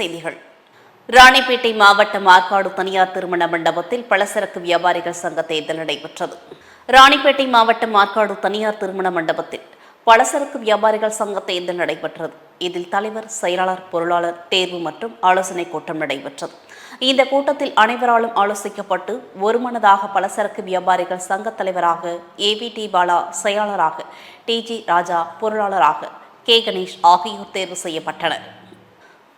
செய்திகள். ராணிப்பேட்டை மாவட்டம் ஆற்காடு தனியார் திருமண மண்டபத்தில் பலசரக்கு வியாபாரிகள் சங்க தேர்தல் நடைபெற்றது. ராணிப்பேட்டை மாவட்டம் ஆற்காடு தனியார் திருமண மண்டபத்தில் பலசரக்கு வியாபாரிகள் சங்க தேர்தல் நடைபெற்றது. இதில் தலைவர் செயலாளர் பொருளாளர் தேர்வு மற்றும் ஆலோசனை கூட்டம் நடைபெற்றது. இந்த கூட்டத்தில் அனைவராலும் ஆலோசிக்கப்பட்டு ஒருமனதாக பலசரக்கு வியாபாரிகள் சங்க தலைவராக ஏபிடி பாலா செயலாளராக டிஜி ராஜா பொருளாளராக கே கணேஷ் ஆகியோர் தேர்வு செய்யப்பட்டனர்.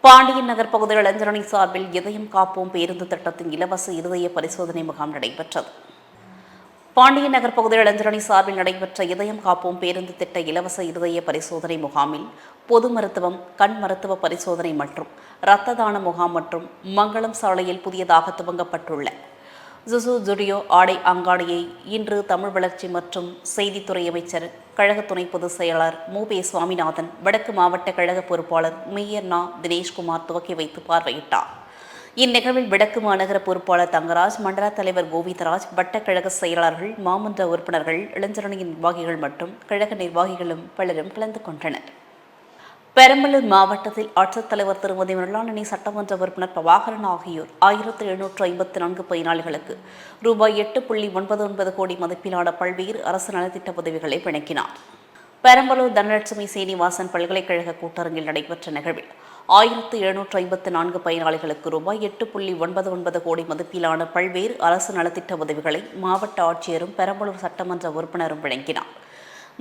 பாண்டியன் நகர் பகுதியில் இளைஞரணி சார்பில் இதயம் காப்போம் பேருந்து திட்டத்தின் இலவச இருதய பரிசோதனை முகாம் நடைபெற்றது. பாண்டியன் நகர் பகுதியில் இளைஞரணி சார்பில் நடைபெற்ற இதயம் காப்போம் பேருந்து திட்ட இலவச இருதய பரிசோதனை முகாமில் பொது மருத்துவம் கண் மருத்துவ பரிசோதனை மற்றும் இரத்த தான முகாம் மற்றும் மங்களம் சாலையில் புதியதாக துவங்கப்பட்டுள்ள. ஜுசு ஜுடியோ ஆடை அங்காடியை இன்று தமிழ் வளர்ச்சி மற்றும் செய்தித்துறை அமைச்சர் கழக துணை பொதுச் செயலாளர் மு. பே. சுவாமிநாதன் வடக்கு மாவட்ட கழக பொறுப்பாளர் மேயர் நா. தினேஷ்குமார் துவக்கி வைத்து பார்வையிட்டார். இந்நிகழ்வில் வடக்கு மாநகர பொறுப்பாளர் தங்கராஜ் மண்டல தலைவர் கோவிந்தராஜ் வட்டக்கழக செயலாளர்கள் மாமன்ற உறுப்பினர்கள் இளைஞரணியின் நிர்வாகிகள் மற்றும் கழக நிர்வாகிகளும் பலரும் கலந்து கொண்டனர். பெரம்பலூர் மாவட்டத்தில் ஆட்சித்தலைவர் திருமதி மிருளாளினி சட்டமன்ற உறுப்பினர் பிரபாகரன் ஆகியோர் ஆயிரத்தி எழுநூற்று ஐம்பத்தி நான்கு பயனாளிகளுக்கு ரூபாய் எட்டு புள்ளி ஒன்பது ஒன்பது கோடி மதிப்பிலான பல்வேறு அரசு நலத்திட்ட உதவிகளை வழங்கினார். பெரம்பலூர் தனலட்சுமி சீனிவாசன் பல்கலைக்கழக கூட்டரங்கில் நடைபெற்ற நிகழ்வில் ஆயிரத்து எழுநூற்று ஐம்பத்தி நான்கு பயனாளிகளுக்கு ரூபாய் எட்டு புள்ளி ஒன்பது ஒன்பது கோடி மதிப்பிலான பல்வேறு அரசு நலத்திட்ட உதவிகளை மாவட்ட ஆட்சியரும் பெரம்பலூர் சட்டமன்ற உறுப்பினரும் வழங்கினார்.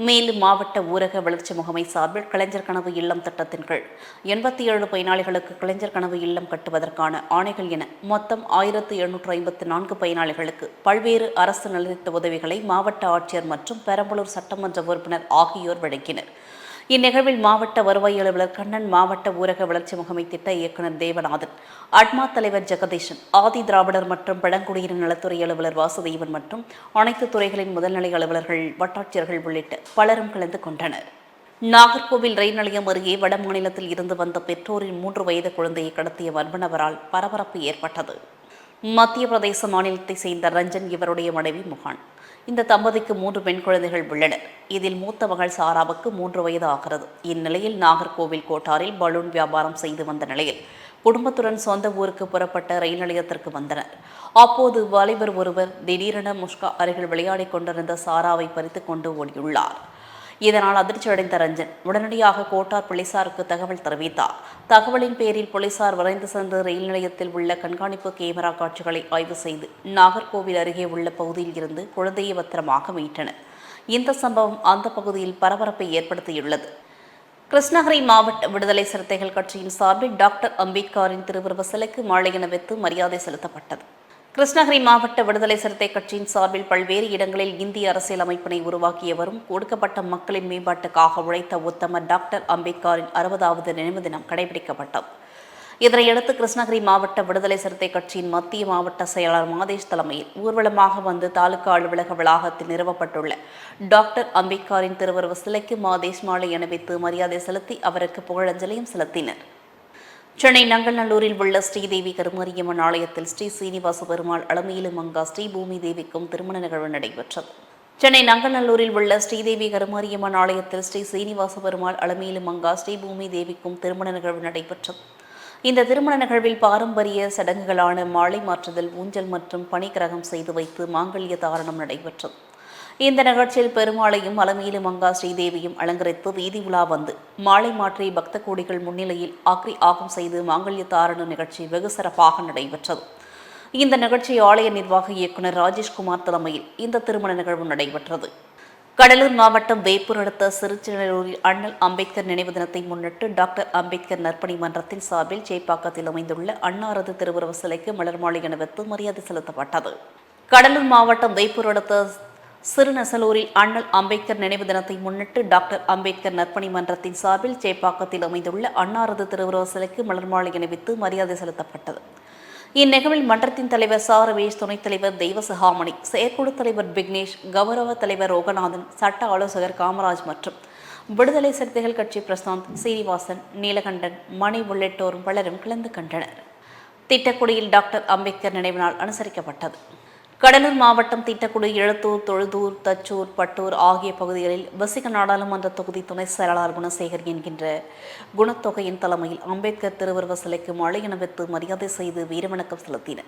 மேலும் மாவட்ட ஊரக வளர்ச்சி முகமை சார்பில் கலைஞர் கனவு இல்லம் திட்டத்தின் கீழ் எண்பத்தி ஏழு பயனாளிகளுக்கு கலைஞர் கனவு இல்லம் கட்டுவதற்கான ஆணைகள் என மொத்தம் ஆயிரத்து எழுநூற்று ஐம்பத்தி நான்கு பயனாளிகளுக்கு பல்வேறு அரசு நலத்திட்ட உதவிகளை மாவட்ட ஆட்சியர் மற்றும் பெரம்பலூர் சட்டமன்ற உறுப்பினர் ஆகியோர் வழங்கினர். இந்நிகழ்வில் மாவட்ட வருவாய் அலுவலர் கண்ணன் மாவட்ட ஊரக வளர்ச்சி முகமை திட்ட இயக்குநர் தேவநாதன் அட்மா தலைவர் ஜெகதீஷன் ஆதி திராவிடர் மற்றும் பழங்குடியினர் நலத்துறை அலுவலர் வாசுதேவன் மற்றும் அனைத்து துறைகளின் முதல்நிலை அலுவலர்கள் வட்டாட்சியர்கள் உள்ளிட்ட பலரும் கலந்து கொண்டனர். நாகர்கோவில் ரயில் நிலையம் அருகே வட மாநிலத்தில் இருந்து வந்த பெற்றோரின் மூன்று வயது குழந்தையை கடத்திய வர்மனவரால் பரபரப்பு ஏற்பட்டது. மத்திய பிரதேச மாநிலத்தை சேர்ந்த ரஞ்சன் இவருடைய மனைவி முகான். இந்த தம்பதிக்கு மூன்று பெண் குழந்தைகள் உள்ளனர் இதில் மூத்த மகள் சாராவுக்கு மூன்று வயது ஆகிறது இந்நிலையில் நாகர்கோவில் கோட்டாரில் பலூன் வியாபாரம் செய்து வந்த நிலையில் குடும்பத்துடன் சொந்த ஊருக்கு புறப்பட்ட ரயில் நிலையத்திற்கு வந்தனர். அப்போது வாலிபர் ஒருவர் திடீரென முஷ்கா அருகில் விளையாடிக் கொண்டிருந்த சாராவை பறித்து கொண்டு ஓடியுள்ளார். இதனால் அதிர்ச்சியடைந்த ரஞ்சன் உடனடியாக கோட்டார் போலீசாருக்கு தகவல் தெரிவித்தார். தகவலின் பேரில் போலீசார் விரைந்து சென்று ரயில் நிலையத்தில் உள்ள கண்காணிப்பு கேமரா காட்சிகளை ஆய்வு செய்து நாகர்கோவில் அருகே உள்ள பகுதியில் இருந்து குழந்தையை பத்திரமாக மீட்டனர். இந்த சம்பவம் அந்த பகுதியில் பரபரப்பை ஏற்படுத்தியுள்ளது. கிருஷ்ணகிரி மாவட்ட விடுதலை சிறுத்தைகள் கட்சியின் சார்பில் டாக்டர் அம்பேத்கரின் திருவுருவ சிலைக்கு மாலை அணிவித்து மரியாதை செலுத்தப்பட்டது. கிருஷ்ணகிரி மாவட்ட விடுதலை சிறுத்தை கட்சியின் சார்பில் பல்வேறு இடங்களில் இந்திய அரசியல் அமைப்பினை உருவாக்கியவரும் கொடுக்கப்பட்ட மக்களின் மேம்பாட்டுக்காக உழைத்த உத்தமர் டாக்டர் அம்பேத்கரின் அறுபதாவது நினைவு தினம் கடைபிடிக்கப்பட்டது. இதனையடுத்து கிருஷ்ணகிரி மாவட்ட விடுதலை சிறுத்தை கட்சியின் மத்திய மாவட்ட செயலாளர் மாதேஷ் தலைமையில் ஊர்வலமாக வந்து தாலுகா அலுவலக வளாகத்தில் நிறுவப்பட்டுள்ள டாக்டர் அம்பேத்கரின் திருவுருவ சிலைக்கு மாதேஷ் மாலை அணிவித்து மரியாதை செலுத்தி அவருக்கு புகழஞ்சலியும் செலுத்தினர். சென்னை நங்கநல்லூரில் உள்ள ஸ்ரீதேவி கருமாரியம்மன் ஆலயத்தில் ஸ்ரீ சீனிவாச பெருமாள் அலமையிலும் அங்கா ஸ்ரீ பூமி தேவிக்கும் திருமண நிகழ்வு நடைபெற்றது. சென்னை நங்கநல்லூரில் உள்ள ஸ்ரீதேவி கருமாரியம்மன் ஆலயத்தில் ஸ்ரீ சீனிவாச பெருமாள் அலமையிலும் அங்கா ஸ்ரீ பூமி தேவிக்கும் திருமண நிகழ்வு நடைபெற்றது. இந்த திருமண நிகழ்வில் பாரம்பரிய சடங்குகளான மாலை மாற்றுதல் ஊஞ்சல் மற்றும் பணிக்கிரகம் செய்து வைத்து மாங்கல்ய தாரணம் நடைபெற்றது. இந்த நிகழ்ச்சியில் பெருமாளையும் அலமையிலும் மங்கா ஸ்ரீதேவியும் அலங்கரித்து வீதி உலா வந்து மாலை மாற்றி பக்த கோடிகள் முன்னிலையில் ஆக்ரி ஆகம் செய்து மாங்கல்ய தாரண நிகழ்ச்சி வெகு சிறப்பாக நடைபெற்றது. இந்த நிகழ்ச்சி ஆலய நிர்வாக இயக்குநர் ராஜேஷ்குமார் தலைமையில் இந்த திருமண நிகழ்வு நடைபெற்றது. கடலூர் மாவட்டம் வேப்பூர் அடுத்த சிறுச்சிநல்லூரில் அண்ணல் அம்பேத்கர் நினைவு தினத்தை முன்னிட்டு டாக்டர் அம்பேத்கர் நற்பணி மன்றத்தின் சார்பில் சேப்பாக்கத்தில் அமைந்துள்ள அன்னாரது திருவுருவ சிலைக்கு மலர் மாலை அணிவித்து மரியாதை செலுத்தப்பட்டது. கடலூர் மாவட்டம் வேப்பூர் அடுத்த சிறுநசலூரில் அண்ணல் அம்பேத்கர் நினைவு தினத்தை முன்னிட்டு டாக்டர் அம்பேத்கர் நற்பணி மன்றத்தின் சார்பில் சேப்பாக்கத்தில் அமைந்துள்ள அன்னாரது திருவுருவ சிலைக்கு மலர்மாலை அணிவித்து மரியாதை செலுத்தப்பட்டது. இந்நிகழ்வில் மன்றத்தின் தலைவர் சா. ரமேஷ் துணைத் தலைவர் தெய்வ செயற்குழு தலைவர் விக்னேஷ் கௌரவ தலைவர் ரோகநாதன் சட்ட ஆலோசகர் காமராஜ் மற்றும் விடுதலை சிறுத்தைகள் கட்சி பிரசாந்த் சீனிவாசன் நீலகண்டன் மணி உள்ளிட்டோரும் பலரும் கலந்து கண்டனர். திட்டக்குடியில் டாக்டர் அம்பேத்கர் நினைவு நாள் அனுசரிக்கப்பட்டது. கடலூர் மாவட்டம் திட்டக்குடி எழுத்தூர் தொழுதூர் தச்சூர் பட்டூர் ஆகிய பகுதிகளில் வசிக நாடாளுமன்ற தொகுதி துணை செயலாளர் குணசேகர் என்கின்ற குணத்தொகையின் தலைமையில் அம்பேத்கர் திருவுருவ சிலைக்கு மழை அணிவித்து மரியாதை செய்து வீரவணக்கம் செலுத்தினர்.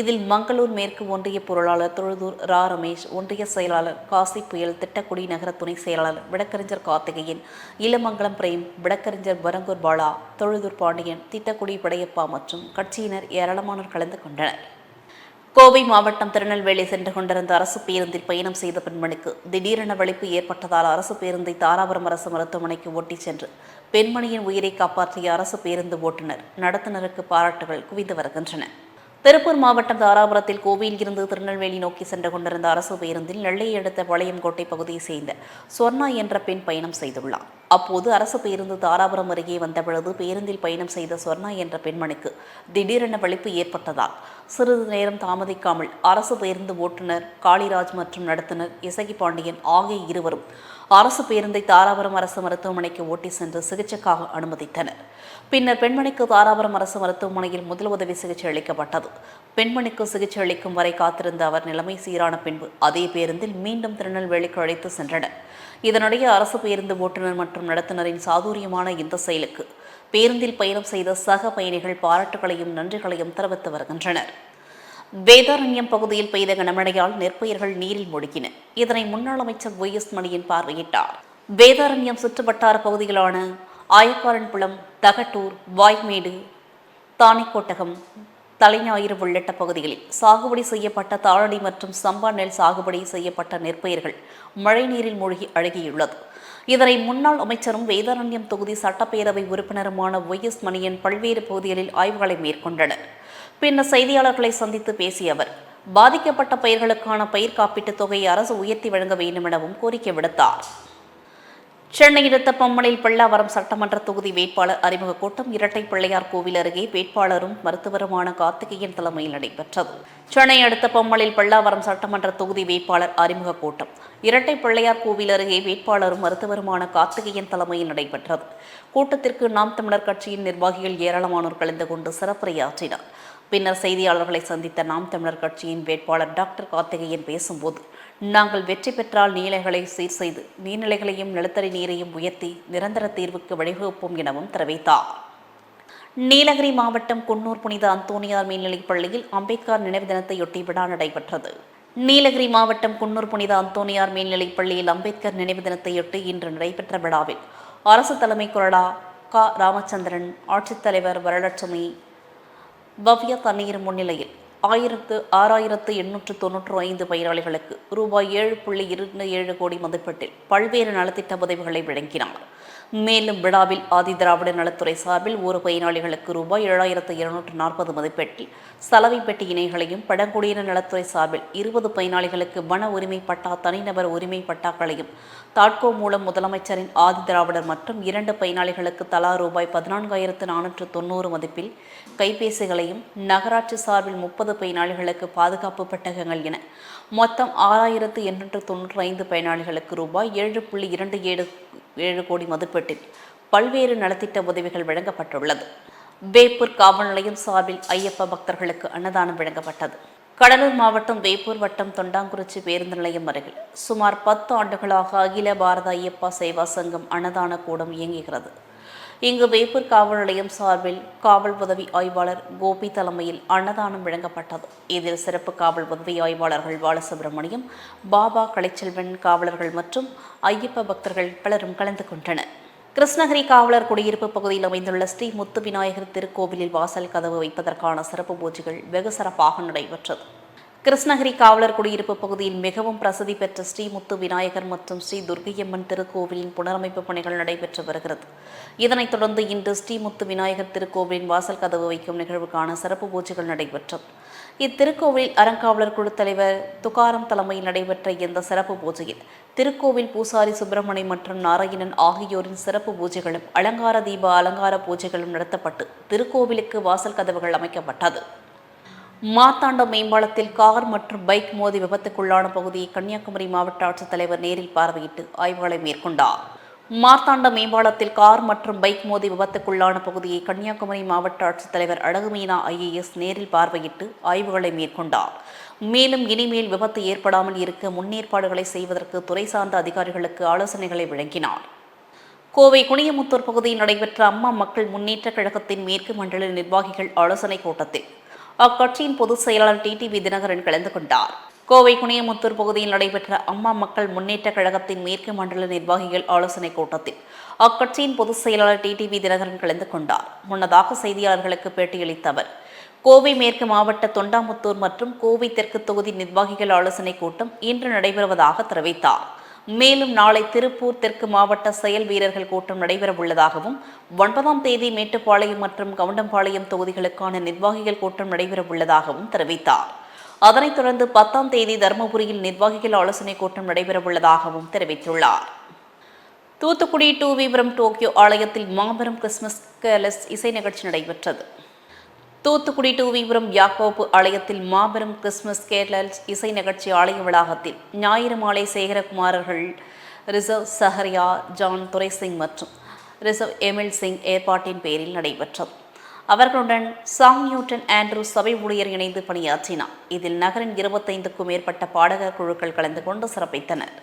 இதில் மங்களூர் மேற்கு ஒன்றிய பொருளாளர் தொழுதூர் ரா. ரமேஷ் ஒன்றிய செயலாளர் காசி புயல் திட்டக்குடி நகர துணை செயலாளர் விடக்கறிஞர் கார்த்திகேயன் இளமங்கலம் பிரேம் விடக்கறிஞர் பரங்கூர் பாலா தொழுதூர் பாண்டியன் திட்டக்குடி படையப்பா மற்றும் கட்சியினர் ஏராளமானோர் கலந்து கொண்டனர். கோவை மாவட்டம் திருநெல்வேலி சென்று கொண்டிருந்த அரசு பேருந்தில் பயணம் செய்த பெண்மணிக்கு திடீரென வலிப்பு ஏற்பட்டதால் அரசு பேருந்தை தாராபுரம் அரசு மருத்துவமனைக்கு ஓட்டிச் சென்று பெண்மணியின் உயிரை காப்பாற்றிய அரசு பேருந்து ஓட்டுநர் நடத்துனருக்கு பாராட்டுகள் குவிந்து வருகின்றன. திருப்பூர் மாவட்டம் தாராபுரத்தில் கோவையில் இருந்து திருநெல்வேலி நோக்கி சென்று கொண்டிருந்த அரசு பேருந்தில் நெல்லையை அடுத்த வளையங்கோட்டை பகுதியை சேர்ந்த சொர்ணா என்ற பெண் பயணம் செய்துள்ளார். அப்போது அரசு பேருந்து தாராபுரம் அருகே வந்தபொழுது பேருந்தில் பயணம் செய்த சொர்ணா என்ற பெண்மணிக்கு திடீரென வலிப்பு ஏற்பட்டதால் சிறிது நேரம் தாமதிக்காமல் அரசு பேருந்து ஓட்டுநர் காளிராஜ் மற்றும் நடத்துனர் இசகி பாண்டியன் ஆகிய இருவரும் அரசு பேருந்தை தாராபுரம் அரசு மருத்துவமனைக்கு ஓட்டி சென்று சிகிச்சைக்காக அனுமதித்தனர். பின்னர் பெண்மணிக்கு தாராபுரம் அரசு மருத்துவமனையில் முதல் உதவி சிகிச்சை அளிக்கப்பட்டது. பெண்மணிக்கு சிகிச்சை அளிக்கும் வரை காத்திருந்த அவர் நிலைமை சீரான பின்பு அதே பேருந்தில் மீண்டும் திருநெல்வேலிக்கு அழைத்து சென்றனர். இதனிடையே அரசு பேருந்து ஓட்டுநர் மற்றும் நடத்துனரின் சாதுரியமான இந்த செயலுக்கு பேருந்தில் பயணம் செய்த சக பயணிகள் பாராட்டுகளையும் நன்றிகளையும் தெரிவித்து வருகின்றனர். வேதாரண்யம் பகுதியில் பெய்த கனமழையால் நெற்பயிர்கள் நீரில் முடுக்கின இதனை முன்னாள் அமைச்சர் ஒய் எஸ் மணியன் பார்வையிட்டார். வேதாரண்யம் சுற்றுவட்டார பகுதிகளான ஆயக்காரன்புலம் தகட்டூர் வாய்மேடு தானிக்கோட்டகம் தலைஞாயிறு உள்ளிட்ட பகுதிகளில் சாகுபடி செய்யப்பட்ட தாழடி மற்றும் சம்பா நெல் சாகுபடி செய்யப்பட்ட நெற்பயிர்கள் மழைநீரில் மூழ்கி அழுகியுள்ளது. இதனை முன்னாள் அமைச்சரும் வேதாரண்யம் தொகுதி சட்டப்பேரவை உறுப்பினருமான ஒய் எஸ். மணியன் பல்வேறு பகுதிகளில் ஆய்வுகளை மேற்கொண்டனர். பின்னர் செய்தியாளர்களை சந்தித்து பேசிய அவர் பாதிக்கப்பட்ட பயிர்களுக்கான பயிர் காப்பீட்டுத் தொகையை அரசு உயர்த்தி வழங்க வேண்டும் எனவும் கோரிக்கை விடுத்தார். சென்னை அடுத்த பம்மனில் பல்லாவரம் சட்டமன்ற தொகுதி வேட்பாளர் அறிமுக கூட்டம் இரட்டை பிள்ளையார் கோவில் அருகே வேட்பாளரும் மருத்துவருமான கார்த்திகேயன் தலைமையில் நடைபெற்றது. சென்னை அடுத்த பம்மலில் பல்லாவரம் சட்டமன்ற தொகுதி வேட்பாளர் அறிமுக கூட்டம். இரட்டை பிள்ளையார் கோவில் அருகே வேட்பாளரும் மருத்துவருமான கார்த்திகேயன் தலைமையில் நடைபெற்றது. கூட்டத்திற்கு நாம் தமிழர் கட்சியின் நிர்வாகிகள் ஏராளமானோர் கலந்து கொண்டு சிறப்புரையாற்றினர். பின்னர் செய்தியாளர்களை சந்தித்த நாம் தமிழர் கட்சியின் வேட்பாளர் டாக்டர் கார்த்திகேயன் பேசும்போது நாங்கள் வெற்றி பெற்றால் நீலைகளை சீர் செய்து நீர்நிலைகளையும் நிலத்தடி நீரையும் உயர்த்தி நிரந்தர தீர்வுக்கு வழிவகுப்போம் எனவும் தெரிவித்தார். நீலகிரி மாவட்டம் குன்னூர் புனித அந்தோனியார் மேல்நிலைப் பள்ளியில் அம்பேத்கர் நினைவு தினத்தையொட்டி விழா நடைபெற்றது. நீலகிரி மாவட்டம் குன்னூர் புனித அந்தோனியார் மேல்நிலைப் பள்ளியில் அம்பேத்கர் நினைவு தினத்தையொட்டி இன்று நடைபெற்ற விழாவில் அரசு தலைமை கொறடா க. ராமச்சந்திரன் ஆட்சித்தலைவர் வரலட்சுமி பவ்யா தண்ணீர் முன்னிலையில் ஆயிரத்து ஆறாயிரத்து எண்ணூற்று தொன்னூற்று ஐந்து பயனாளிகளுக்கு ரூபாய் ஏழு புள்ளி இரண்டு ஏழு கோடி மதிப்பீட்டில் பல்வேறு நலத்திட்ட உதவிகளை வழங்கினார். மேலும் விழாவில் ஆதிதிராவிட நலத்துறை சார்பில் ஒரு பயனாளிகளுக்கு ரூபாய் ஏழாயிரத்து இருநூற்று நாற்பது மதிப்பீட்டில் சலவை பெட்டி இணைகளையும் பழங்குடியின நலத்துறை சார்பில் இருபது பயனாளிகளுக்கு வன உரிமை பட்டா தனிநபர் உரிமை பட்டாக்களையும் தாட்கோ மூலம் முதலமைச்சரின் ஆதிதிராவிடர் மற்றும் இரண்டு பயனாளிகளுக்கு தலா ரூபாய் பதினான்காயிரத்து நானூற்று தொண்ணூறு மதிப்பில் கைபேசிகளையும் நகராட்சி சார்பில் முப்பது பயனாளிகளுக்கு பாதுகாப்பு பெட்டகங்கள் என மொத்தம் ஆறாயிரத்து எண்ணூற்று தொன்னூற்றி ஐந்து பயனாளிகளுக்கு ரூபாய் ஏழு புள்ளி இரண்டு ஏழு ஏழு கோடி மதிப்பீட்டில் பல்வேறு நலத்திட்ட உதவிகள் வழங்கப்பட்டுள்ளது. வேப்பூர் காவல் நிலையம் சார்பில் ஐயப்ப பக்தர்களுக்கு அன்னதானம் வழங்கப்பட்டது. கடலூர் மாவட்டம் வேப்பூர் வட்டம் தொண்டாங்குறிச்சி பேருந்து நிலையம் அருகில் சுமார் பத்து ஆண்டுகளாக அகில பாரத ஐயப்பா சேவா சங்கம் அன்னதான கூடம் இயங்குகிறது. இங்கு வேப்பூர் காவல் நிலையம் சார்பில் காவல் உதவி ஆய்வாளர் கோபி தலைமையில் அன்னதானம் வழங்கப்பட்டது. இதில் சிறப்பு காவல் உதவி ஆய்வாளர்கள் பாலசுப்ரமணியம் பாபா கலைச்செல்வன் காவலர்கள் மற்றும் ஐயப்ப பக்தர்கள் பலரும் கலந்து கொண்டனர். கிருஷ்ணகிரி காவலர் குடியிருப்பு பகுதியில் அமைந்துள்ள ஸ்ரீ முத்து விநாயகர் திருக்கோவிலில் வாசல் கதவு வைப்பதற்கான சிறப்பு பூஜைகள் வெகு சிறப்பாக நடைபெற்றது. கிருஷ்ணகிரி காவலர் குடியிருப்பு பகுதியில் மிகவும் பிரசித்தி பெற்ற ஸ்ரீமுத்து விநாயகர் மற்றும் ஸ்ரீ துர்கையம்மன் திருக்கோவிலின் புனரமைப்பு பணிகள் நடைபெற்று வருகிறது. இதனைத் தொடர்ந்து இன்று ஸ்ரீமுத்து விநாயகர் திருக்கோவிலின் வாசல் கதவு வைக்கும் நிகழ்வுக்கான சிறப்பு பூஜைகள் நடைபெற்றது. இத்திருக்கோவிலில் அறங்காவலர் குழு தலைவர் துகாரம் தலைமையில் நடைபெற்ற இந்த சிறப்பு பூஜையில் திருக்கோவில் பூசாரி சுப்பிரமணி மற்றும் நாராயணன் ஆகியோரின் சிறப்பு பூஜைகளும் அலங்கார தீப அலங்கார பூஜைகளும் நடத்தப்பட்டு திருக்கோவிலுக்கு வாசல் கதவுகள் அமைக்கப்பட்டது. மாத்தாண்டம் மேம்பாலத்தில் கார் மற்றும் பைக் மோதி விபத்துக்குள்ளான பகுதியை கன்னியாகுமரி மாவட்ட ஆட்சித்தலைவர் நேரில் பார்வையிட்டு ஆய்வுகளை மேற்கொண்டார். மார்த்தாண்ட மேம்பாலத்தில் கார் மற்றும் பைக் மோதி விபத்துக்குள்ளான பகுதியை கன்னியாகுமரி மாவட்ட ஆட்சித்தலைவர் அழகுமீனா ஐஏஎஸ் நேரில் பார்வையிட்டு ஆய்வுகளை மேற்கொண்டார். மேலும் இனிமேல் விபத்து ஏற்படாமல் இருக்க முன்னேற்பாடுகளை செய்வதற்கு துறை சார்ந்த அதிகாரிகளுக்கு ஆலோசனைகளை வழங்கினார். கோவை குனியமுத்தூர் பகுதியில் நடைபெற்ற அம்மா மக்கள் முன்னேற்ற கழகத்தின் மேற்கு மண்டல நிர்வாகிகள் ஆலோசனைக் கூட்டத்தில் அக்கட்சியின் பொதுச் செயலாளர் டிடிவி தினகரன் கலந்து கொண்டார். கோவை குனியமுத்தூர் பகுதியில் நடைபெற்ற அம்மா மக்கள் முன்னேற்ற கழகத்தின் மேற்கு மண்டல நிர்வாகிகள் ஆலோசனைக் கூட்டத்தில் அக்கட்சியின் பொதுச் செயலாளர் டிடிவி தினகரன் கலந்து கொண்டார். முன்னதாக செய்தியாளர்களுக்கு பேட்டியளித்த அவர் கோவை மேற்கு மாவட்ட தொண்டாமுத்தூர் மற்றும் கோவை தெற்கு தொகுதி நிர்வாகிகள் ஆலோசனைக் கூட்டம் இன்று நடைபெறுவதாக தெரிவித்தார். மேலும் நாளை திருப்பூர் தெற்கு மாவட்ட செயல் வீரர்கள் கூட்டம் நடைபெறவுள்ளதாகவும் ஒன்பதாம் தேதி மேட்டுப்பாளையம் மற்றும் கவுண்டம்பாளையம் தொகுதிகளுக்கான நிர்வாகிகள் கூட்டம் நடைபெறவுள்ளதாகவும் தெரிவித்தார். அதனைத் தொடர்ந்து பத்தாம் தேதி தருமபுரியில் நிர்வாகிகள் ஆலோசனைக் கூட்டம் நடைபெறவுள்ளதாகவும் தெரிவித்துள்ளார். தூத்துக்குடி டூ விபுரம் டோக்கியோ ஆலயத்தில் மாபெரும் கிறிஸ்துமஸ் கேலஸ் இசை நிகழ்ச்சி நடைபெற்றது. தூத்துக்குடி டூவிபுரம் யாக்கோப்பு ஆலயத்தில் மாபெரும் கிறிஸ்துமஸ் கேரளஸ் இசை நிகழ்ச்சி ஆலய வளாகத்தில் ஞாயிறு மாலை சேகரகுமாரர்கள் ரிசர்வ் சஹரியா ஜான் துரைசிங் மற்றும் ரிசர்வ் எமில் சிங் ஏற்பாட்டின் பேரில் நடைபெற்றது. அவர்களுடன் சாங் நியூட்டன் ஆண்ட்ரூ சபை ஊழியர் இணைந்து பணியாற்றினார். இதில் நகரின் இருபத்தைந்துக்கும் மேற்பட்ட பாடகர் குழுக்கள் கலந்து கொண்டு சிறப்பித்தனர்.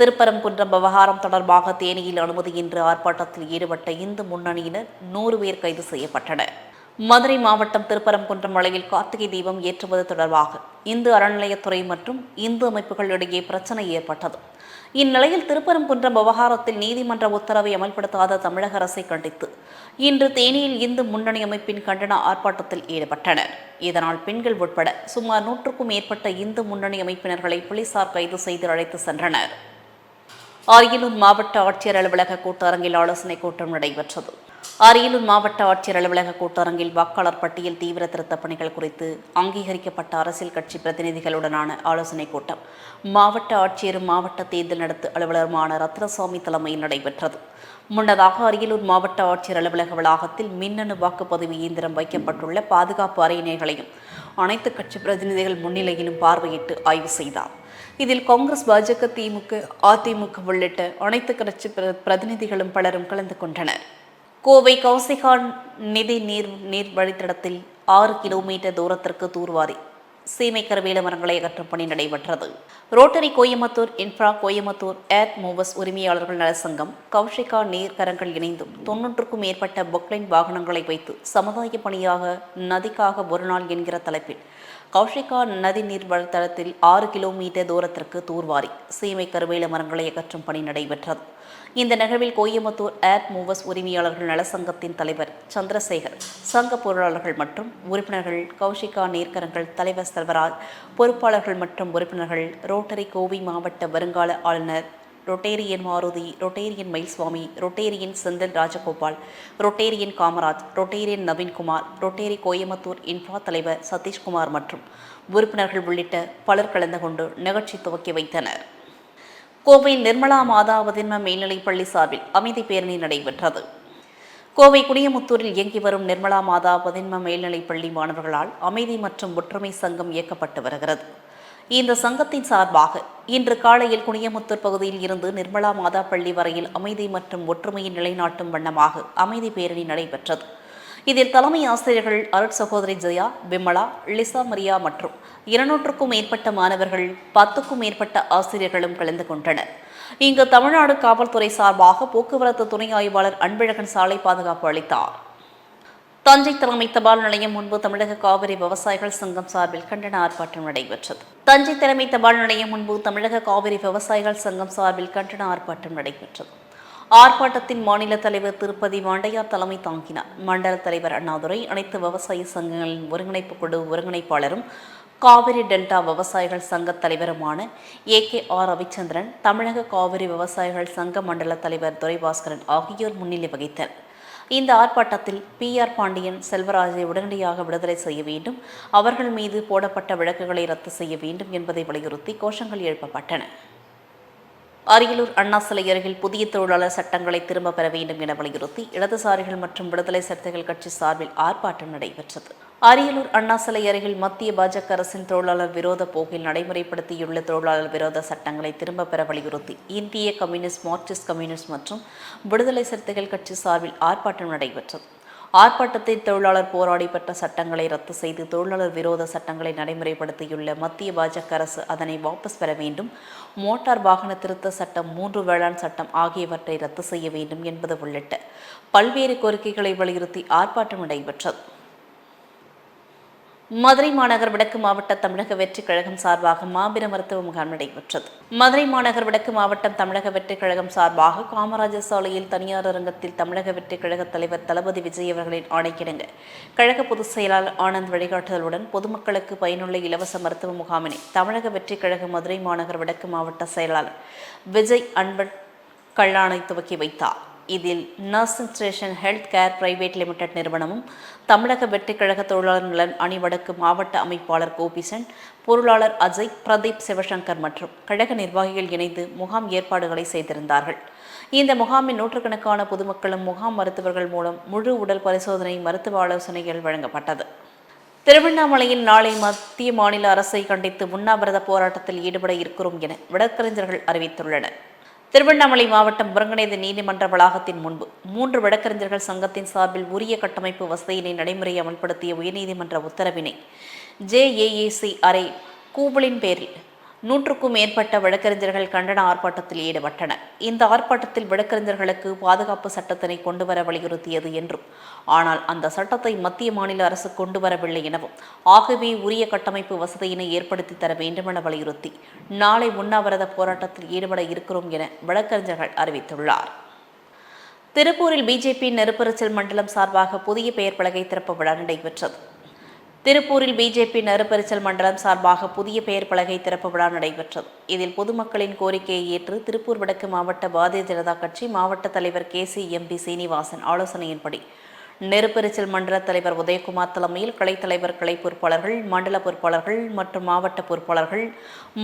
திருப்பரங்குன்றம் விவகாரம் தொடர்பாக தேனியில் அனுமதியின்றி ஆர்ப்பாட்டத்தில் ஈடுபட்ட இந்து முன்னணியினர் நூறு பேர் கைது செய்யப்பட்டனர். மதுரை மாவட்டம் திருப்பரங்குன்றம் மலையில் கார்த்திகை தீபம் ஏற்றுவது தொடர்பாக இந்து அறநிலையத்துறை மற்றும் இந்து அமைப்புகளிடையே பிரச்சனை ஏற்பட்டது. இந்நிலையில் திருப்பரங்குன்றம் விவகாரத்தில் நீதிமன்ற உத்தரவை அமல்படுத்தாத தமிழக அரசை கண்டித்து இன்று தேனியில் இந்து முன்னணி அமைப்பின் கண்டன ஆர்ப்பாட்டத்தில் ஈடுபட்டனர். இதனால் பெண்கள் உட்பட சுமார் நூற்றுக்கும் மேற்பட்ட இந்து முன்னணி அமைப்பினர்களை போலீசார் கைது செய்து அழைத்து சென்றனர். அரியலூர் மாவட்ட ஆட்சியர் அலுவலக கூட்டரங்கில் ஆலோசனைக் கூட்டம் நடைபெற்றது. அரியலூர் மாவட்ட ஆட்சியர் அலுவலக கூட்டரங்கில் வாக்காளர் பட்டியல் தீவிர திருத்தப் பணிகள் குறித்து அங்கீகரிக்கப்பட்ட அரசியல் கட்சி பிரதிநிதிகளுடனான ஆலோசனைக் கூட்டம். மாவட்ட ஆட்சியரும் மாவட்ட தேர்தல் நடத்து அலுவலருமான ரத்னசாமி தலைமையில் நடைபெற்றது. முன்னதாக அரியலூர் மாவட்ட ஆட்சியர் அலுவலக வளாகத்தில் மின்னணு வாக்குப்பதிவு இயந்திரம் வைக்கப்பட்டுள்ள பாதுகாப்பு அறையினைகளையும் அனைத்து கட்சி பிரதிநிதிகள் முன்னிலையிலும் பார்வையிட்டு ஆய்வு செய்தார். இதில் காங்கிரஸ் பாஜக திமுக அதிமுக உள்ளிட்ட அனைத்து கட்சி பிர- பிரதிநிதிகளும் பலரும் கலந்து கொண்டனர். கோவை கௌசிகா நிதி நீர் நீர் வழித்தடத்தில் ஆறு கிலோமீட்டர் தூரத்திற்கு தூர்வாரி சீமை கருவேல மரங்களை அகற்றும் பணி நடைபெற்றது. Rotary Coimbatore infra Coimbatore air movers உரிமையாளர்கள் நலசங்கம் கௌஷிகா நீர்க்கரங்கள் இணைந்தும் தொன்னூற்றுக்கும் மேற்பட்ட பொக்லைன் வாகனங்களை வைத்து சமுதாய பணியாக நதிக்காக ஒரு நாள் என்கிற தலைப்பில் கௌஷிகா நதி நீர் வழித்தடத்தில் ஆறு கிலோமீட்டர் தூரத்திற்கு தூர்வாரி சீமை கருவேல மரங்களை அகற்றும் பணி நடைபெற்றது. இந்த நிகழ்வில் கோயம்புத்தூர் ஏர் மூவர்ஸ் உரிமையாளர்கள் நலசங்கத்தின் தலைவர் சந்திரசேகர் சங்க பொருளாளர்கள் மற்றும் உறுப்பினர்கள் கௌஷிகா நேர்கரங்கள் தலைவர் செல்வராஜ் பொறுப்பாளர்கள் மற்றும் உறுப்பினர்கள் ரோட்டரி கோவை மாவட்ட வருங்கால ஆளுநர் rotarian Maruthi rotarian Mayilswamy rotarian Senthil Rajagopal rotarian Kamaraj rotarian Naveenkumar rotary Coimbatore infra தலைவர் சதீஷ்குமார் மற்றும் உறுப்பினர்கள் உள்ளிட்ட பலர் கலந்து கொண்டு நிகழ்ச்சி துவக்கி வைத்தனர். கோவை நிர்மலா மாதாவதின்ம மேல்நிலைப்பள்ளி சார்பில் அமைதி பேரணி நடைபெற்றது. கோவை குடியமுத்தூரில் இயங்கி வரும் நிர்மலா மாதா பதின்ம மேல்நிலைப்பள்ளி மாணவர்களால் அமைதி மற்றும் ஒற்றுமை சங்கம் இயக்கப்பட்டு வருகிறது. இந்த சங்கத்தின் சார்பாக இன்று காலையில் குனியமுத்தூர் பகுதியில் இருந்து நிர்மலா மாதா பள்ளி வரையில் அமைதி மற்றும் ஒற்றுமையை நிலைநாட்டும் வண்ணமாக அமைதி பேரணி நடைபெற்றது. இதில் தலைமை ஆசிரியர்கள் அருட் சகோதரி ஜெயா விமலா லிசா மரியா மற்றும் இருநூற்றுக்கும் மேற்பட்ட மாணவர்கள் பத்துக்கும் மேற்பட்ட ஆசிரியர்களும் கலந்து கொண்டனர். இங்கு தமிழ்நாடு காவல்துறை சார்பாக போக்குவரத்து துணை ஆய்வாளர் அன்பழகன் சாலை பாதுகாப்பு அளித்தார். தஞ்சை தலைமை தபால் நிலையம் முன்பு தமிழக காவிரி விவசாயிகள் சங்கம் சார்பில் கண்டன ஆர்ப்பாட்டம் நடைபெற்றது. தஞ்சை தலைமை தபால் நிலையம் முன்பு தமிழக காவிரி விவசாயிகள் சங்கம் சார்பில் கண்டன ஆர்ப்பாட்டம் நடைபெற்றது. ஆர்ப்பாட்டத்தின் மாநில தலைவர் திருப்பதி வாண்டையார் தலைமை தாங்கினார். மண்டல தலைவர் அண்ணாதுரை அனைத்து விவசாய சங்கங்களின் ஒருங்கிணைப்பு குழு ஒருங்கிணைப்பாளரும் காவிரி டெல்டா விவசாயிகள் சங்க தலைவருமான ஏ கே ஆர் ரவிச்சந்திரன் தமிழக காவிரி விவசாயிகள் சங்க மண்டல தலைவர் துரைபாஸ்கரன் ஆகியோர் முன்னிலை வகித்தனர். இந்த ஆர்ப்பாட்டத்தில் பி ஆர் பாண்டியன் செல்வராஜை உடனடியாக விடுதலை செய்ய வேண்டும் அவர்கள் மீது போடப்பட்ட விளக்குகளை ரத்து செய்ய வேண்டும் என்பதை வலியுறுத்தி கோஷங்கள் எழுப்பப்பட்டன. அரியலூர் அண்ணா சிலை அருகில் புதிய தொழிலாளர் சட்டங்களை திரும்ப பெற வேண்டும் என வலியுறுத்தி இடதுசாரிகள் மற்றும் விடுதலை சிறுத்தைகள் கட்சி சார்பில் ஆர்ப்பாட்டம் நடைபெற்றது. அரியலூர் அண்ணா சிலை அருகில் மத்திய பாஜக அரசின் தொழிலாளர் விரோத போக்கில் நடைமுறைப்படுத்தியுள்ள தொழிலாளர் விரோத சட்டங்களை திரும்ப பெற வலியுறுத்தி இந்திய கம்யூனிஸ்ட் மார்க்சிஸ்ட் கம்யூனிஸ்ட் மற்றும் விடுதலை சிறுத்தைகள் கட்சி சார்பில் ஆர்ப்பாட்டம் நடைபெற்றது. ஆர்ப்பாட்டத்தில் தொழிலாளர் போராடி பெற்ற சட்டங்களை ரத்து செய்து தொழிலாளர் விரோத சட்டங்களை நடைமுறைப்படுத்தியுள்ள மத்திய பாஜக அரசு அதனை வாபஸ் பெற வேண்டும். மோட்டார் வாகன திருத்த சட்டம் மூன்று வேளாண் சட்டம் ஆகியவற்றை ரத்து செய்ய வேண்டும் என்பது உள்ளிட்ட பல்வேறு கோரிக்கைகளை வலியுறுத்தி ஆர்ப்பாட்டம் நடைபெற்றது. மதுரை மாநகர் வடக்கு மாவட்ட தமிழக வெற்றி கழகம் சார்பாக மாபெரும் மருத்துவ முகாம் நடைபெற்றது. மதுரை மாநகர் வடக்கு மாவட்டம் தமிழக வெற்றி கழகம் சார்பாக காமராஜர் சாலையில் தனியார் அரங்கத்தில் தமிழக வெற்றி கழக தலைவர் தளபதி விஜய் அவர்களின் ஆணைக்கிடங்க. கழக பொதுச் செயலாளர் ஆனந்த் வழிகாட்டுதலுடன் பொதுமக்களுக்கு பயனுள்ள இலவச மருத்துவ முகாமினை தமிழக வெற்றிக் கழக மதுரை மாநகர் வடக்கு மாவட்ட செயலாளர் விஜய் அன்பன் கல்லானை துவக்கி வைத்தார். இதில் nursing station health care private limited நிறுவனமும் தமிழக வெற்றி கழக தொழிலாளர் நலன் அணிவடக்கு மாவட்ட அமைப்பாளர் கோபிசன் பொருளாளர் அஜய் பிரதீப் சிவசங்கர் மற்றும் கழக நிர்வாகிகள் இணைந்து முகாம் ஏற்பாடுகளை செய்திருந்தார்கள். இந்த முகாமில் நூற்றுக்கணக்கான பொதுமக்களும் முகாம் மருத்துவர்கள் மூலம் முழு உடல் பரிசோதனை மருத்துவ ஆலோசனைகள் வழங்கப்பட்டது. திருவண்ணாமலையில் நாளை மத்திய மாநில அரசை கண்டித்து உண்ணாவிரத போராட்டத்தில் ஈடுபட இருக்கிறோம் என வழக்கறிஞர்கள் அறிவித்துள்ளனர். திருவண்ணாமலை மாவட்டம் ஒருங்கிணைந்த நீதிமன்ற வளாகத்தின் முன்பு மூன்று வழக்கறிஞர்கள் சங்கத்தின் சார்பில் உரிய கட்டமைப்பு வசதியினை நடைமுறை அமல்படுத்திய உயர்நீதிமன்ற உத்தரவினை ஜேஏஏசி அறை கூவலின் பேரில் நூற்றுக்கும் மேற்பட்ட வழக்கறிஞர்கள் கண்டன ஆர்ப்பாட்டத்தில் ஈடுபட்டனர். இந்த ஆர்ப்பாட்டத்தில் வழக்கறிஞர்களுக்கு பாதுகாப்பு சட்டத்தினை கொண்டு வர வலியுறுத்தியது என்றும் ஆனால் அந்த சட்டத்தை மத்திய மாநில அரசு கொண்டு வரவில்லை எனவும் ஆகவே உரிய கட்டமைப்பு வசதியினை ஏற்படுத்தி தர வேண்டுமென வலியுறுத்தி நாளை உண்ணாவிரத போராட்டத்தில் ஈடுபட இருக்கிறோம் என வழக்கறிஞர்கள் அறிவித்துள்ளார். திருப்பூரில் பிஜேபி நெருப்பரிச்சல் மண்டலம் சார்பாக புதிய பெயர் பலகை திறப்பு விழா நடைபெற்றது. திருப்பூரில் பிஜேபி நறுப்பரிச்சல் மண்டலம் சார்பாக புதிய பெயர் பலகை திறப்பு விழா நடைபெற்றது. இதில் பொதுமக்களின் கோரிக்கையை ஏற்று திருப்பூர் வடக்கு மாவட்ட பாரதிய ஜனதா கட்சி மாவட்ட தலைவர் K C M P Srinivasan ஆலோசனையின்படி Neruperichal மண்டல தலைவர் உதயகுமார் தலைமையில் கலைத்தலைவர் கிளை பொறுப்பாளர்கள் மண்டல பொறுப்பாளர்கள் மற்றும் மாவட்ட பொறுப்பாளர்கள்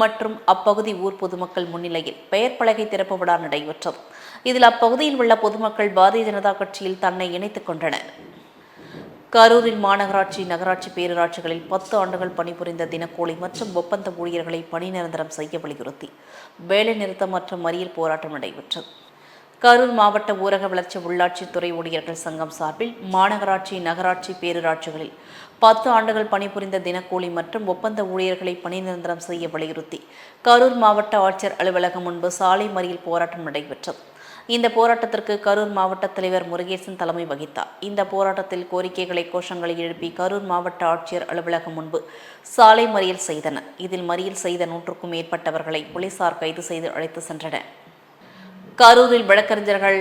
மற்றும் அப்பகுதி ஊர் பொதுமக்கள் முன்னிலையில் பெயர் பலகை திறப்பு விழா நடைபெற்றது. இதில் அப்பகுதியில் உள்ள பொதுமக்கள் பாரதிய ஜனதா கட்சியில் தன்னை இணைத்துக் கொண்டனர். கரூரில் மாநகராட்சி நகராட்சி பேரூராட்சிகளில் பத்து ஆண்டுகள் பணிபுரிந்த தினக்கூலி மற்றும் ஒப்பந்த ஊழியர்களை பணி நிரந்தரம் செய்ய வலியுறுத்தி வேலை நிறுத்தம் மற்றும் மறியல் போராட்டம் நடைபெற்றது. கரூர் மாவட்ட ஊரக வளர்ச்சி உள்ளாட்சித்துறை ஊழியர்கள் சங்கம் சார்பில் மாநகராட்சி நகராட்சி பேரூராட்சிகளில் பத்து ஆண்டுகள் பணிபுரிந்த தினக்கூலி மற்றும் ஒப்பந்த ஊழியர்களை பணி நிரந்தரம் செய்ய வலியுறுத்தி கரூர் மாவட்ட ஆட்சியர் அலுவலகம் முன்பு சாலை மறியல் போராட்டம் நடைபெற்றது. இந்த போராட்டத்திற்கு கரூர் மாவட்ட தலைவர் முருகேசன் தலைமை வகித்தார். இந்த போராட்டத்தில் கோரிக்கைகளை கோஷங்களை எழுப்பி கரூர் மாவட்ட ஆட்சியர் அலுவலகம் முன்பு சாலை மறியல் செய்தனர். இதில் மறியல் செய்த நூற்றுக்கும் மேற்பட்டவர்களை போலீசார் கைது செய்து அழைத்து சென்றனர். கரூரில் வழக்கறிஞர்கள்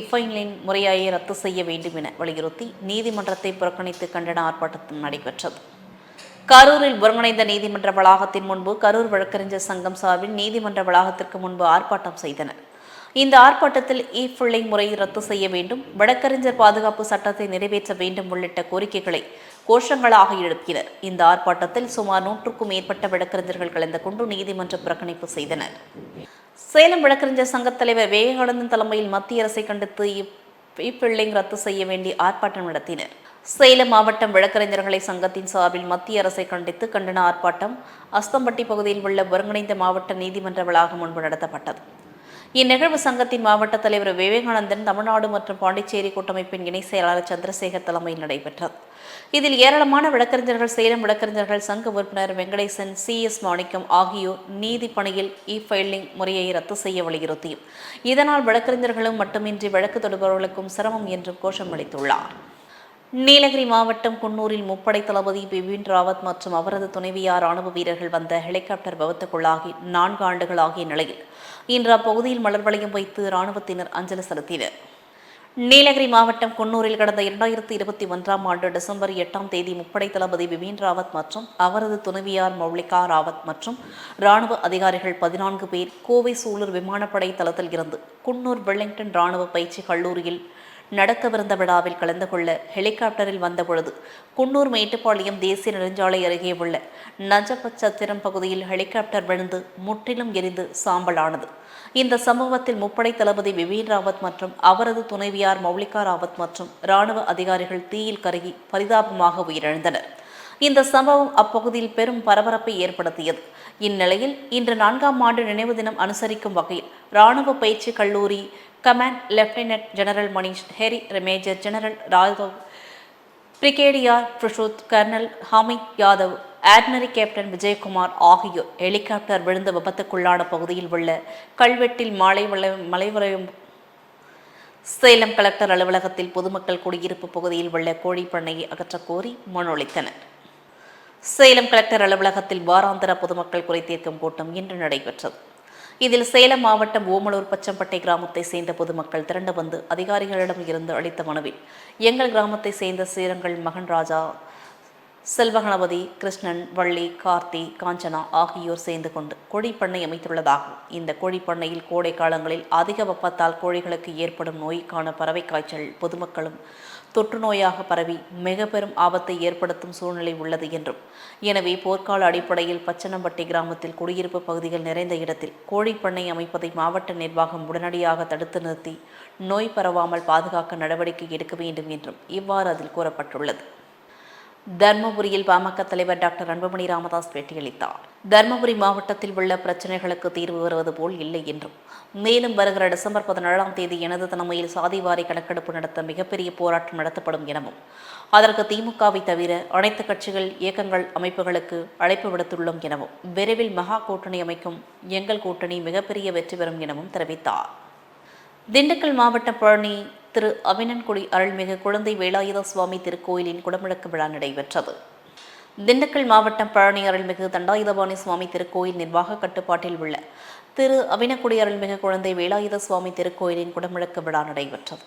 இஃபைன்லின் முறையாயை ரத்து செய்ய வேண்டும் என வலியுறுத்தி நீதிமன்றத்தை புறக்கணித்து கண்டன ஆர்ப்பாட்டத்தில் நடைபெற்றது. கரூரில் ஒருங்கிணைந்த நீதிமன்ற வளாகத்தின் முன்பு கரூர் வழக்கறிஞர் சங்கம் சார்பில் நீதிமன்ற வளாகத்திற்கு முன்பு ஆர்ப்பாட்டம் செய்தனர். இந்த ஆர்ப்பாட்டத்தில் இ ஃபில்லிங் முறையை ரத்து செய்ய வேண்டும். வழக்கறிஞர் பாதுகாப்பு சட்டத்தை நிறைவேற்ற வேண்டும் உள்ளிட்ட கோரிக்கைகளை கோஷங்களாக எழுப்பினர். இந்த ஆர்ப்பாட்டத்தில் சுமார் நூற்றுக்கும் மேற்பட்ட வழக்கறிஞர்கள் கலந்து கொண்டு நீதிமன்ற புறக்கணிப்பு செய்தனர். சேலம் வழக்கறிஞர் சங்கத் தலைவர் விவேகானந்தன் தலைமையில் மத்திய அரசை கண்டித்து இ ஃபில்லிங் ரத்து செய்ய வேண்டி ஆர்ப்பாட்டம் நடத்தினர். சேலம் மாவட்டம் வழக்கறிஞர்களை சங்கத்தின் சார்பில் மத்திய அரசை கண்டித்து கண்டன ஆர்ப்பாட்டம் அஸ்தம்பட்டி பகுதியில் உள்ள ஒருங்கிணைந்த மாவட்ட நீதிமன்ற வளாகம் முன்பு நடத்தப்பட்டது. இந்நிகழ்வு சங்கத்தின் மாவட்ட தலைவர் விவேகானந்தன் தமிழ்நாடு மற்றும் பாண்டிச்சேரி கூட்டமைப்பின் இணை செயலாளர் சந்திரசேகர் தலைமையில் நடைபெற்றது. இதில் ஏராளமான வழக்கறிஞர்கள் சேலம் வழக்கறிஞர்கள் சங்க உறுப்பினர் வெங்கடேசன் சி எஸ் மாணிக்கம் ஆகியோர் நீதி பணியில் இ ஃபைலிங் முறையை ரத்து செய்ய வலியுறுத்தியும் இதனால் வழக்கறிஞர்களும் மட்டுமின்றி வழக்கு தொடுபவர்களுக்கும் சிரமம் என்றும் கோஷம் அளித்துள்ளார். நீலகிரி மாவட்டம் குன்னூரில் முப்படை தளபதி பிபின் ராவத் மற்றும் அவரது துணைவியார் ராணுவ வீரர்கள் வந்த ஹெலிகாப்டர் விபத்துக்குள்ளாகி நான்கு ஆண்டுகள் ஆகிய நிலையில் இன்று அப்பகுதியில் மலர் வளையம் வைத்து இராணுவத்தினர் அஞ்சலி செலுத்தினர். நீலகிரி மாவட்டம் குன்னூரில் கடந்த இரண்டாயிரத்தி இருபத்தி ஒன்றாம் ஆண்டு டிசம்பர் எட்டாம் தேதி முப்படை தளபதி பிபின் ராவத் மற்றும் அவரது துணைவியார் மௌலிகா ராவத் மற்றும் ராணுவ அதிகாரிகள் பதினான்கு பேர் கோவை சூலூர் விமானப்படை தளத்தில் இருந்து குன்னூர் வெலிங்டன் ராணுவ பயிற்சி கல்லூரியில் நடக்கவிருந்த விழாவில் கலந்து கொள்ள ஹெலிகாப்டரில் வந்தபொழுது குன்னூர் மேட்டுப்பாளையம் தேசிய நெடுஞ்சாலை அருகே உள்ள நஜபச்சத்திரம் பகுதியில் ஹெலிகாப்டர் விழுந்து முற்றிலும் எரிந்து சாம்பலானது. இந்த சம்பவத்தில் முப்படை தளபதி பிபின் ராவத் மற்றும் அவரது துணைவியார் மௌலிகா ராவத் மற்றும் ராணுவ அதிகாரிகள் தீயில் கருகி பரிதாபமாக உயிரிழந்தனர். இந்த சம்பவம் அப்பகுதியில் பெரும் பரபரப்பை ஏற்படுத்தியது. இந்நிலையில் இன்று நான்காம் ஆண்டு நினைவு தினம் அனுசரிக்கும் வகையில் ராணுவ பயிற்சி கல்லூரி command lieutenant general Manish Heri major general Raghav brigadier Prasod colonel Hamid Yadav admiral captain Vijayakumar ஆகியோர் ஹெலிகாப்டர் விழுந்த விபத்துக்குள்ளான பகுதியில் உள்ள கல்வெட்டில் மலை மலைவரையும் சேலம் கலெக்டர் அலுவலகத்தில் பொதுமக்கள் குடியிருப்பு பகுதியில் உள்ள கோழிப்பண்ணையை அகற்றக் கோரி மனு அளித்தனர். சேலம் கலெக்டர் அலுவலகத்தில் வாராந்திர பொதுமக்கள் குறைதீர்க்கும் கூட்டம் இன்று நடைபெற்றது. இதில் சேலம் மாவட்டம் ஓமலூர் பச்சம்பட்டை கிராமத்தை சேர்ந்த பொதுமக்கள் திரண்டு வந்து அதிகாரிகளிடம் இருந்து அளித்த மனுவில் எங்கள் கிராமத்தை சேர்ந்த சீரங்கள் மகன் ராஜா செல்வகணபதி கிருஷ்ணன் வள்ளி கார்த்தி காஞ்சனா ஆகியோர் சேர்ந்து கொண்டு கோழிப்பண்ணை அமைத்துள்ளதாகவும் இந்த கோழிப்பண்ணையில் கோடை காலங்களில் அதிக வெப்பத்தால் கோழிகளுக்கு ஏற்படும் நோய்க்கான பறவை காய்ச்சல் பொதுமக்களும் தொற்று நோயாக பரவி மிக பெரும் ஆபத்தை ஏற்படுத்தும் சூழ்நிலை உள்ளது என்றும். எனவே போர்க்கால அடிப்படையில் பச்சனம்பட்டி கிராமத்தில் குடியிருப்பு பகுதிகள் நிறைந்த இடத்தில் கோழிப்பண்ணை அமைப்பதை மாவட்ட நிர்வாகம் உடனடியாக தடுத்து நிறுத்தி நோய் பரவாமல் பாதுகாக்க நடவடிக்கை எடுக்க வேண்டும் என்றும் இவ்வாறு அதில் கூறப்பட்டுள்ளது. தர்மபுரியில் பாமக தலைவர் டாக்டர் அன்புமணி ராமதாஸ் பேட்டியளித்தார். தர்மபுரி மாவட்டத்தில் உள்ள பிரச்சனைகளுக்கு தீர்வு வருவது போல் இல்லை என்றும் மேலும் வருகிற டிசம்பர் பதினேழாம் தேதி எனது தலைமையில் சாதிவாரி கணக்கெடுப்பு நடத்த மிகப்பெரிய போராட்டம் நடத்தப்படும் எனவும் அதற்கு திமுகவை தவிர அனைத்து கட்சிகள் இயக்கங்கள் அமைப்புகளுக்கு அழைப்பு விடுத்துள்ளோம் எனவும் விரைவில் மகா கூட்டணி அமைக்கும் எங்கள் கூட்டணி மிகப்பெரிய வெற்றி பெறும் எனவும் தெரிவித்தார். திண்டுக்கல் மாவட்ட பழனி திரு அவினன்குடி அருள்மிகு குழந்தை வேலாயுத சுவாமி திருக்கோயிலின் குடமுழக்கு விழா நடைபெற்றது. திண்டுக்கல் மாவட்டம் பழனி அருள்மிகு தண்டாயுதபாணி சுவாமி திருக்கோயில் நிர்வாக கட்டுப்பாட்டில் உள்ள திரு அவினக்குடி அருள்மிகு குழந்தை வேலாயுத சுவாமி திருக்கோயிலின் குடமுழக்கு விழா நடைபெற்றது.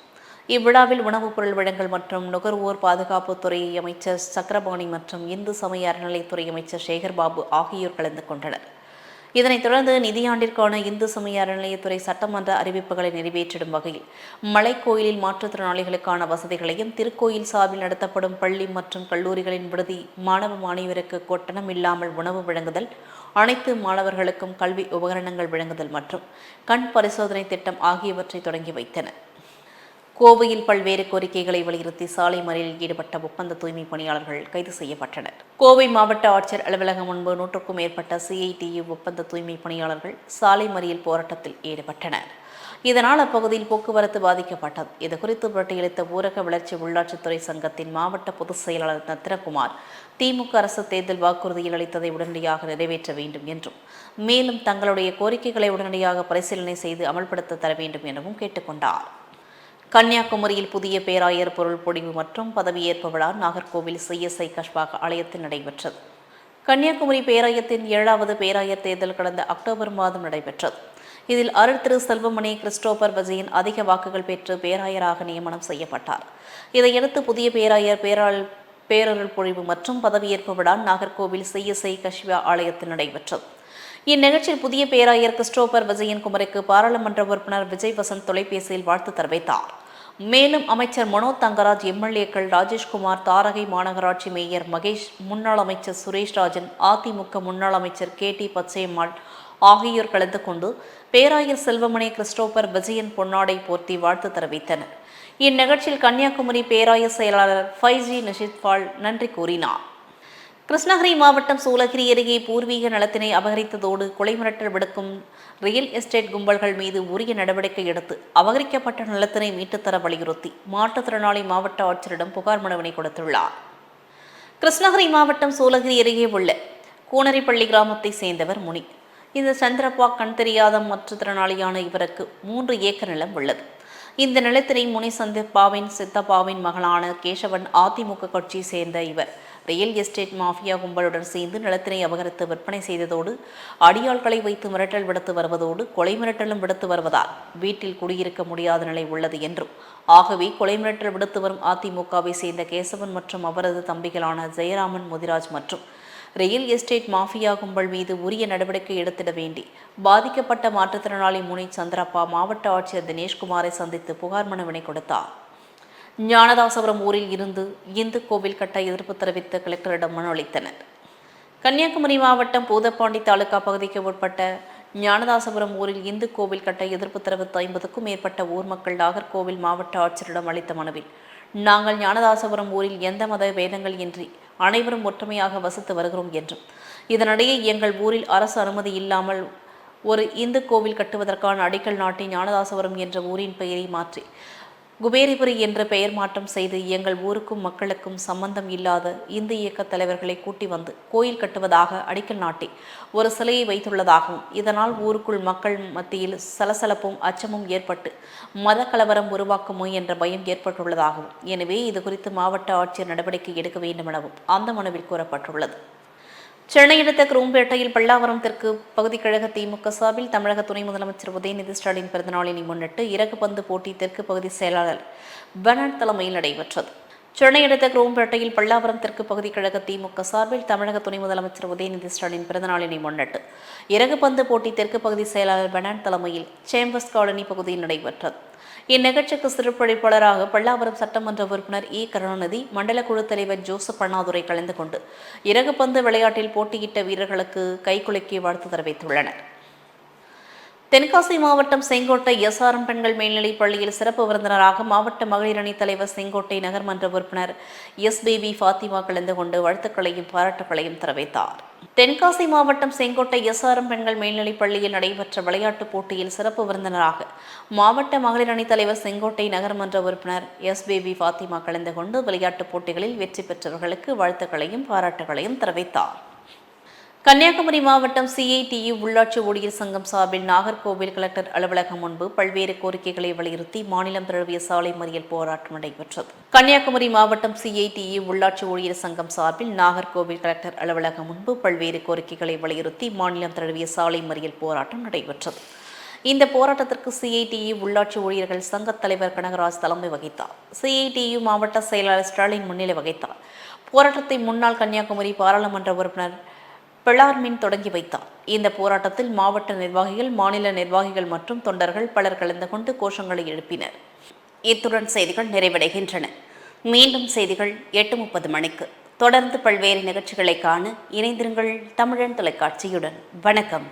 இவ்விழாவில் உணவுப் பொருள் வழங்கல் மற்றும் நுகர்வோர் பாதுகாப்புத்துறை அமைச்சர் சக்கரபாணி மற்றும் இந்து சமய அறநிலைத்துறை அமைச்சர் சேகர்பாபு ஆகியோர் கலந்து கொண்டனர். இதனைத் தொடர்ந்து நிதியாண்டிற்கான இந்து சமய அறநிலையத்துறை சட்டமன்ற அறிவிப்புகளை நிறைவேற்றிடும் வகையில் மலைக்கோயிலில் மாற்றுத்திறனாளிகளுக்கான வசதிகளையும் திருக்கோயில் சார்பில் நடத்தப்படும் பள்ளி மற்றும் கல்லூரிகளின் விடுதி மாணவ மாணவியருக்கு கொட்டணம் இல்லாமல் உணவு வழங்குதல் அனைத்து மாணவர்களுக்கும் கல்வி உபகரணங்கள் வழங்குதல் மற்றும் கண் பரிசோதனை திட்டம் ஆகியவற்றை தொடங்கி வைத்தனர். கோவையில் பல்வேறு கோரிக்கைகளை வலியுறுத்தி சாலை மறியலில் ஈடுபட்ட ஒப்பந்த தூய்மை பணியாளர்கள் கைது செய்யப்பட்டனர். கோவை மாவட்ட ஆட்சியர் அலுவலகம் முன்பு நூற்றுக்கும் மேற்பட்ட சிஐடியு ஒப்பந்த தூய்மை பணியாளர்கள் சாலை மறியல் போராட்டத்தில் ஈடுபட்டனர். இதனால் அப்பகுதியில் போக்குவரத்து பாதிக்கப்பட்டது. இதுகுறித்து பட்டியலித்த ஊரக வளர்ச்சி உள்ளாட்சித்துறை சங்கத்தின் மாவட்ட பொதுச் செயலாளர் நத்திரகுமார் திமுக அரசு தேர்தல் வாக்குறுதியில் அளித்ததை உடனடியாக நிறைவேற்ற வேண்டும் என்றும் மேலும் தங்களுடைய கோரிக்கைகளை உடனடியாக பரிசீலனை செய்து அமல்படுத்த தர வேண்டும் எனவும் கேட்டுக்கொண்டார் கன்னியாகுமரியில் புதிய பேராயர் பொருள் பொடிவு மற்றும் பதவியேற்பு விழா நாகர்கோவில் சிஎஸ்ஐ கஷ்பாக ஆலயத்தில் நடைபெற்றது. கன்னியாகுமரி பேராயத்தின் ஏழாவது பேராயர் தேர்தல் கடந்த அக்டோபர் மாதம் நடைபெற்றது. இதில் அருள் திரு செல்வமணி கிறிஸ்டோபர் விஜயன் அதிக வாக்குகள் பெற்று பேராயராக நியமனம் செய்யப்பட்டார். இதையடுத்து புதிய பேராயர் பேராள் பேரருள் பொழிவு மற்றும் பதவியேற்பு விழா நாகர்கோவில் சிஎஸ்ஐ கஷ்வா ஆலயத்தில் நடைபெற்றது. இந்நிகழ்ச்சியில் புதிய பேராயர் கிறிஸ்டோபர் விஜயன் குமரிக்கு பாராளுமன்ற உறுப்பினர் விஜய் வசந்த் தொலைபேசியில் வாழ்த்து தெரிவித்தார். மேலும் அமைச்சர் மனோ தங்கராஜ் எம்எல்ஏக்கள் ராஜேஷ்குமார் தாரகை மாநகராட்சி மேயர் மகேஷ் முன்னாள் அமைச்சர் சுரேஷ் ராஜன் அதிமுக முன்னாள் அமைச்சர் கே டி பச்சையம்மாள் ஆகியோர் கலந்து கொண்டு பேராயர் செல்வமணி கிறிஸ்டோபர் விஜயன் பொன்னாடை போர்த்தி வாழ்த்து தெரிவித்தனர். இந்நிகழ்ச்சியில் கன்னியாகுமரி பேராயர் செயலாளர் ஃபைஜி நிஷித்பால் நன்றி கூறினார். கிருஷ்ணகிரி மாவட்டம் சூளகிரி அருகே பூர்வீக நலத்தினை அபகரித்ததோடு கொலை மிரட்டல் விடுக்கும் ரியல் எஸ்டேட் கும்பல்கள் மீது உரிய நடவடிக்கை எடுத்து அபகரிக்கப்பட்ட நிலத்தினை மீட்டுத்தர வலியுறுத்தி மாற்றுத்திறனாளி மாவட்ட ஆட்சியரிடம் புகார் மனுவினை கொடுத்துள்ளார். கிருஷ்ணகிரி மாவட்டம் சூளகிரி அருகே உள்ள கூனரிப்பள்ளி கிராமத்தை சேர்ந்தவர் முனி. இந்த சந்திரப்பா கண் தெரியாத மாற்றுத்திறனாளியான இவருக்கு மூன்று ஏக்கர் நிலம் உள்ளது. இந்த நிலத்தினை முனி சந்திப்பாவின் சித்தப்பாவின் மகளான கேசவன் அதிமுக கட்சியை சேர்ந்த இவர். ரியல் எஸ்டேட் மாஃபியா கும்பலுடன் சேர்ந்து நிலத்தினை அபகரித்து விற்பனை செய்ததோடு அடியாட்களை வைத்து மிரட்டல் விடுத்து வருவதோடு கொலை மிரட்டலும் விடுத்து வருவதால் வீட்டில் குடியிருக்க முடியாத நிலை உள்ளது என்றும். ஆகவே கொலை மிரட்டல் விடுத்து வரும் அதிமுகவை சேர்ந்த கேசவன் மற்றும் அவரது தம்பிகளான ஜெயராமன் முதிராஜ் மற்றும் ரியல் எஸ்டேட் மாஃபியா கும்பல் மீது உரிய நடவடிக்கை எடுத்திட வேண்டி பாதிக்கப்பட்ட மாற்றுத்திறனாளி முனி சந்திரப்பா மாவட்ட ஆட்சியர் தினேஷ்குமாரை சந்தித்து புகார் மனுவினை கொடுத்தார். ஞானதாசபுரம் ஊரில் இருந்து இந்து கோவில் கட்ட எதிர்ப்பு தெரிவித்து கலெக்டரிடம் மனு அளித்தனர். கன்னியாகுமரி மாவட்டம் பூதப்பாண்டி தாலுகா பகுதிக்கு உட்பட்ட ஞானதாசபுரம் ஊரில் இந்து கோவில் கட்ட எதிர்ப்பு தெரிவித்த ஐம்பதுக்கும் மேற்பட்ட ஊர் மக்கள் நாகர்கோவில் மாவட்ட ஆட்சியரிடம் அளித்த மனுவில் நாங்கள் ஞானதாசபுரம் ஊரில் எந்த மத வேதங்கள் இன்றி அனைவரும் ஒற்றுமையாக வசித்து வருகிறோம் என்றும் இதனிடையே எங்கள் ஊரில் அரசு அனுமதி இல்லாமல் ஒரு இந்து கோவில் கட்டுவதற்கான அடிக்கல் நாட்டி ஞானதாசபுரம் என்ற ஊரின் பெயரை மாற்றி குபேரிபுரி என்ற பெயர் மாற்றம் செய்து எங்கள் ஊருக்கும் மக்களுக்கும் சம்பந்தம் இல்லாத இந்து இயக்க தலைவர்களை கூட்டி வந்து கோயில் கட்டுவதாக அடிக்கல் நாட்டி ஒரு சிலையை வைத்துள்ளதாகவும் இதனால் ஊருக்குள் மக்கள் மத்தியில் சலசலப்பும் அச்சமும் ஏற்பட்டு மத கலவரம் உருவாக்குமோ என்ற பயம் ஏற்பட்டுள்ளதாகவும் எனவே இது குறித்து மாவட்ட ஆட்சியர் நடவடிக்கை எடுக்க வேண்டும் எனவும் அந்த மனுவில் கூறப்பட்டுள்ளது. சென்னை அடுத்த குரோம்பேட்டையில் பல்லாவரம் தெற்கு பகுதி கழக திமுக சார்பில் தமிழக துணை முதலமைச்சர் உதயநிதி ஸ்டாலின் பிறந்தநாளினை முன்னிட்டு இறகு பந்து போட்டி தெற்கு பகுதி செயலாளர் பனட் தலைமையில் நடைபெற்றது. சென்னை அடுத்த குரோம்பேட்டையில் பல்லாவரம் தெற்கு பகுதி கழக திமுக சார்பில் தமிழக துணை முதலமைச்சர் உதயநிதி ஸ்டாலின் பிறந்தநாளினை முன்னிட்டு இறகு பந்து போட்டி தெற்கு பகுதி செயலாளர் பெனட் தலைமையில் சேம்பர்ஸ் காலனி பகுதியில் நடைபெற்றது. இந்நிகழ்ச்சிக்கு சிறப்பளிப்பாளராக பல்லாவரம் சட்டமன்ற உறுப்பினர் இ. கருணாநிதி மண்டல குழு தலைவர் ஜோசப் அண்ணாதுரை கலந்து கொண்டு இறகுப்பந்து விளையாட்டில் போட்டியிட்ட வீரர்களுக்கு கைகுலுக்கி வாழ்த்து தெரிவித்துள்ளனர். தென்காசி மாவட்டம் செங்கோட்டை எஸ்ஆர்எம் பெண்கள் மேல்நிலைப் பள்ளியில் சிறப்பு விருந்தினராக மாவட்ட மகளிர் அணித் தலைவர் செங்கோட்டை நகர்மன்ற உறுப்பினர் எஸ் பிபி ஃபாத்திமா கலந்து கொண்டு வாழ்த்துக்களையும் பாராட்டுகளையும் தெரிவித்தார். தென்காசி மாவட்டம் செங்கோட்டை எஸ்ஆர்எம் பெண்கள் மேல்நிலைப் பள்ளியில் நடைபெற்ற விளையாட்டுப் போட்டியில் சிறப்பு விருந்தினராக மாவட்ட மகளிர் அணித் தலைவர் செங்கோட்டை நகர்மன்ற உறுப்பினர் எஸ் பிபி ஃபாத்திமா கலந்து கொண்டு விளையாட்டுப் போட்டிகளில் வெற்றி பெற்றவர்களுக்கு வாழ்த்துக்களையும் பாராட்டுகளையும் தெரிவித்தார். கன்னியாகுமரி மாவட்டம் சிஐடியு உள்ளாட்சி ஊழியர் சங்கம் சார்பில் நாகர்கோவில் கலெக்டர் அலுவலகம் முன்பு பல்வேறு கோரிக்கைகளை வலியுறுத்தி மாநிலம் தழுவிய சாலை மறியல் போராட்டம் நடைபெற்றது. கன்னியாகுமரி மாவட்டம் சிஐடியு உள்ளாட்சி ஊழியர் சங்கம் சார்பில் நாகர்கோவில் கலெக்டர் அலுவலகம் முன்பு பல்வேறு கோரிக்கைகளை வலியுறுத்தி மாநிலம் தழுவிய சாலை மறியல் போராட்டம் நடைபெற்றது. இந்த போராட்டத்திற்கு சிஐடியு உள்ளாட்சி ஊழியர்கள் சங்கத் தலைவர் கனகராஜ் தலைமை வகித்தார். சிஐடியு மாவட்ட செயலாளர் ஸ்டாலின் முன்னிலை வகித்தார். போராட்டத்தை முன்னாள் கன்னியாகுமரி பாராளுமன்ற உறுப்பினர் பிளார்மின் தொடங்கி வைத்தார். இந்த போராட்டத்தில் மாவட்ட நிர்வாகிகள் மாநில நிர்வாகிகள் மற்றும் தொண்டர்கள் பலர் கலந்து கொண்டு கோஷங்களை எழுப்பினர். இத்துடன் செய்திகள் நிறைவடைகின்றன. மீண்டும் செய்திகள் எட்டு முப்பது மணிக்கு. தொடர்ந்து பல்வேறு நிகழ்ச்சிகளை காண இணைந்திருங்கள் தமிழன் தொலைக்காட்சியுடன். வணக்கம்.